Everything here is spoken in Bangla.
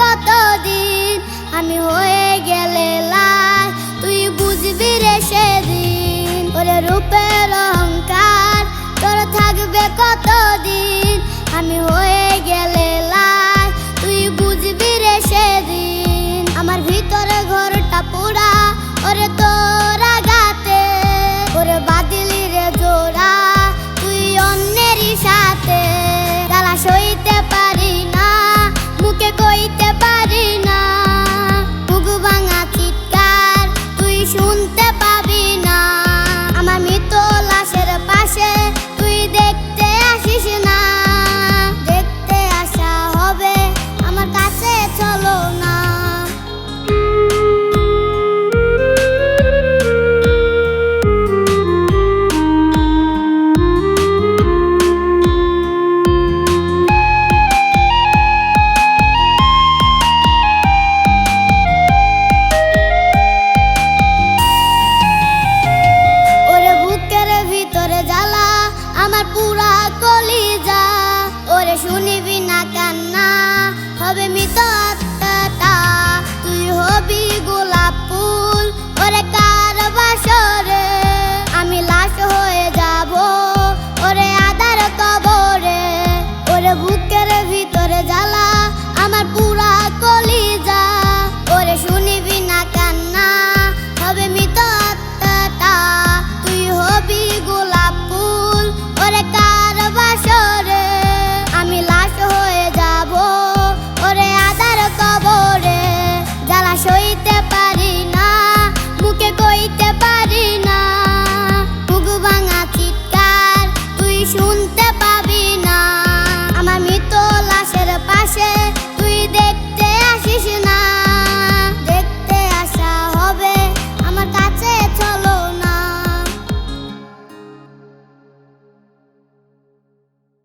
কতদিন? আমি হয়ে গেলে লাই, তুই বুঝবি রে সেদিন। ওরে রূপের অহংকার, তোর থাকবে কতদিন? আমি হয়ে গেলে লাই, তুই বুঝবি রে সেদিন। আমার ভিতরে ঘরটা পুরা, ওরে তোরা কইতে পারি না। মুখ ভাঙা চিৎকার তুই শুনতে আমার পুরা কলিজা, ওরে শুনিবি না কান্না, হবে মৃত তুই হবি গোলাপ ফুল, ওরে কার বাসরে? আমি লাশ হয়ে যাব, ওরে আদার কবরে। ওরে বুকের ভিতরে জ্বালা, আমার পুরা কলিজা।